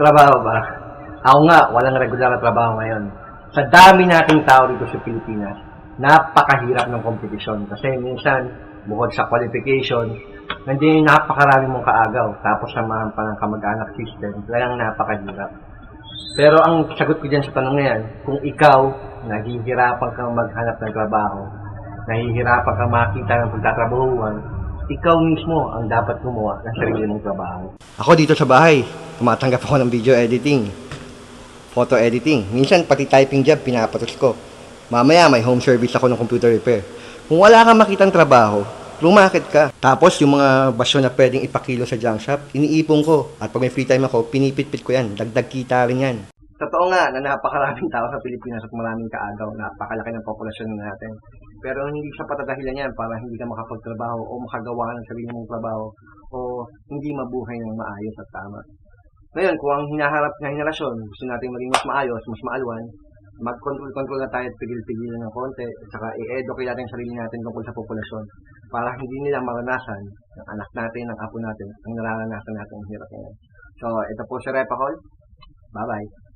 Trabaho ba? Ako nga, walang regular na trabaho ngayon. Sa dami nating tao dito sa Pilipinas, napakahirap ng kompetisyon. Kasi minsan, bukod sa qualification, nandiyan yung napakarami mong kaagaw. Tapos samahan pa ng kamag-anak system, talagang napakahirap. Pero ang sagot ko dyan sa tanong na yan, kung ikaw, nahihirapan kang maghanap ng trabaho, nahihirapan kang makita ng pagtatrabahuan, ikaw mismo ang dapat gumawa ng sarili mong trabaho. Ako dito sa bahay, tumatanggap ako ng video editing, photo editing. Minsan pati typing job pinapatos ko. Mamaya may home service ako ng computer repair. Kung wala kang makitang trabaho, lumakit ka. Tapos yung mga basyo na pwedeng ipakilo sa junk shop, iniipon ko. At pag may free time ako, pinipit-pit ko yan. Dagdag kita rin yan. Totoo nga na napakaraming tao sa Pilipinas at maraming kaagaw, napakalaki ng populasyon natin. Pero hindi sa patadahilan yan para hindi ka makapagtrabaho o makagawa ng sarili mong trabaho o hindi mabuhay ng maayos at tama. Ngayon, kung ang hinaharap na henerasyon, gusto natin maging mas maayos, mas maalwan, mag-control-control na tayo at pigil-pigilan ng konti, at saka i-educate natin yung sarili natin tungkol sa populasyon para hindi nila maranasan ng anak natin, ng apo natin, ang nararanasan natin ang hirap ngayon. So, ito po si Repacol. Bye-bye.